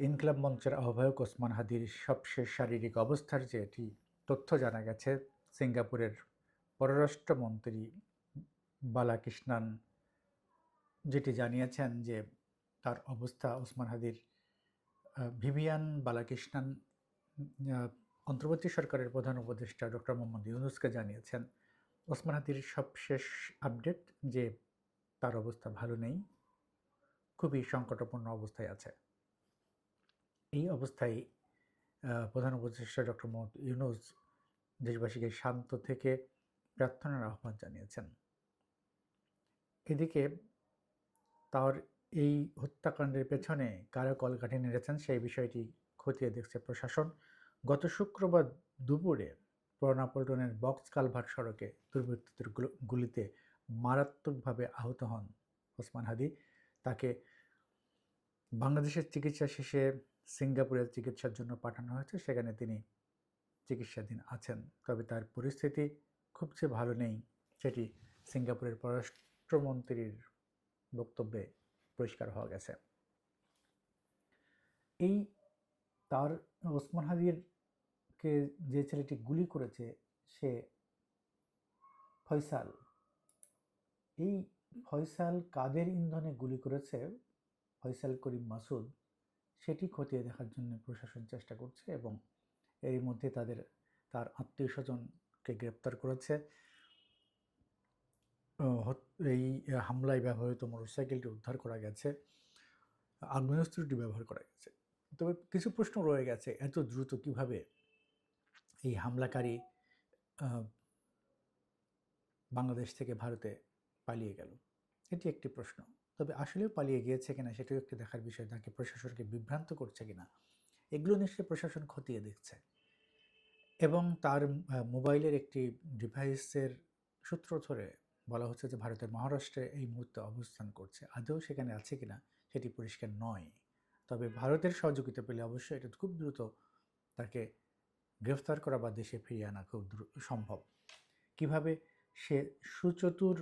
ইনকলাব মঞ্চের আহ্বায়ক ওসমান হাদির সবশেষ শারীরিক অবস্থার যে এটি তথ্য জানা গেছে, সিঙ্গাপুরের পররাষ্ট্রমন্ত্রী বালাকৃষ্ণান যেটি জানিয়েছেন যে তার অবস্থা ওসমান হাদির ভিভিয়ান বালাকৃষ্ণান অন্তর্বর্তী সরকারের প্রধান উপদেষ্টা ডক্টর মোহাম্মদ ইউনুসকে জানিয়েছেন, ওসমান হাদির সবশেষ আপডেট যে তার অবস্থা ভালো নেই, খুবই সংকটপূর্ণ অবস্থায় আছে। এই অবস্থায় প্রধান উপদেষ্টা ডক্টর মোহাম্মদ ইউনুস দেশবাসীকে শান্ত থেকে প্রার্থনার আহ্বান জানিয়েছেন। এদিকে তার এই হত্যাকাণ্ডের পেছনে কারা কলকাঠি নেড়েছেন সেই বিষয়টি খতিয়ে দেখছে প্রশাসন। গত শুক্রবার দুপুরে পুরোনা পল্টনের বক্স কালভার্ট সড়কে দুর্বৃত্তদের গুলো- গুলিতে মারাত্মকভাবে আহত হন ওসমান হাদি। তাকে বাংলাদেশের চিকিৎসা শেষে সিঙ্গাপুরের চিকিৎসার জন্য পাঠানো হয়েছে, সেখানে তিনি চিকিৎসাধীন আছেন। তবে তার পরিস্থিতি খুব যে ভালো নেই, সেটি সিঙ্গাপুরের পররাষ্ট্রমন্ত্রীর বক্তব্যে পরিষ্কার হওয়া গেছে। এই তার ওসমান হাদিরকে যে ছেলেটি গুলি করেছে, সে ফয়সাল। এই ফয়সাল কাদের ইন্ধনে গুলি করেছে? ফয়সাল করিম মাসুদ সেটি খতিয়ে দেখার জন্য প্রশাসন চেষ্টা করছে এবং এরই মধ্যে তাদের, তার আত্মীয় স্বজনকে গ্রেপ্তার করেছে। এই হামলায় ব্যবহৃত মোটরসাইকেলটি উদ্ধার করা গেছে, আগ্নেয়াস্ত্রটি ব্যবহার করা গেছে। তবে কিছু প্রশ্ন রয়ে গেছে, এত দ্রুত কীভাবে এই হামলাকারী বাংলাদেশ থেকে ভারতে পালিয়ে গেল? এটি একটি প্রশ্ন। তবে আসলেও পালিয়ে গিয়েছে কিনা সেটাও একটি দেখার বিষয় তাকে প্রশাসনকে বিভ্রান্ত করছে কিনা, এগুলো নিশ্চয়ই প্রশাসন খতিয়ে দেখছে। এবং তার মোবাইলের একটি ডিভাইসের সূত্র ধরে বলা হচ্ছে যে ভারতের মহারাষ্ট্রে এই মুহূর্তে অবস্থান করছে। আদৌ সেখানে আছে কিনা সেটি পরিষ্কার নয়। তবে ভারতের সহযোগিতা পেলে অবশ্যই এটা খুব দ্রুত তাকে গ্রেফতার করা বা দেশে ফিরিয়ে আনা খুব সম্ভব। কীভাবে সে সুচতুর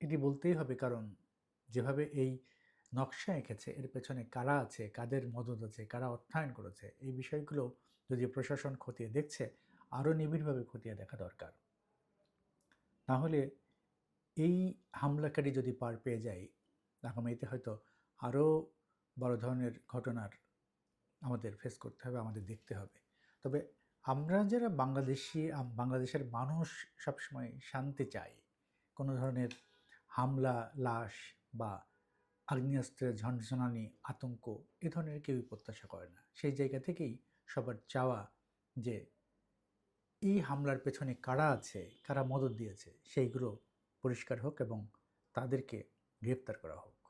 এটি বলতেই হবে কারণ যেভাবে এই নকশা এঁকেছে, এর পেছনে কারা আছে, কাদের মদত আছে, কারা অর্থায়ন করেছে, এই বিষয়গুলো যদি প্রশাসন খতিয়ে দেখছে, আরও নিবিড়ভাবে খতিয়ে দেখা দরকার। তাহলে এই হামলাকারী যদি পার পেয়ে যায়, আগামীতে হয়তো আরও বড় ধরনের ঘটনার আমাদের ফেস করতে হবে, আমাদের দেখতে হবে। তবে আমরা যারা বাংলাদেশি বাংলাদেশের মানুষ সবসময় শান্তি চাই, কোনো ধরনের হামলা, লাশ বা আগ্নেয়াস্ত্রের ঝনঝনানি, আতঙ্ক এ ধরনের কেউই প্রত্যাশা করে না। সেই জায়গা থেকেই সবার চাওয়া যে এই হামলার পেছনে কারা আছে, কারা মদত দিয়েছে, সেইগুলো পরিষ্কার হোক এবং তাদেরকে গ্রেপ্তার করা হোক।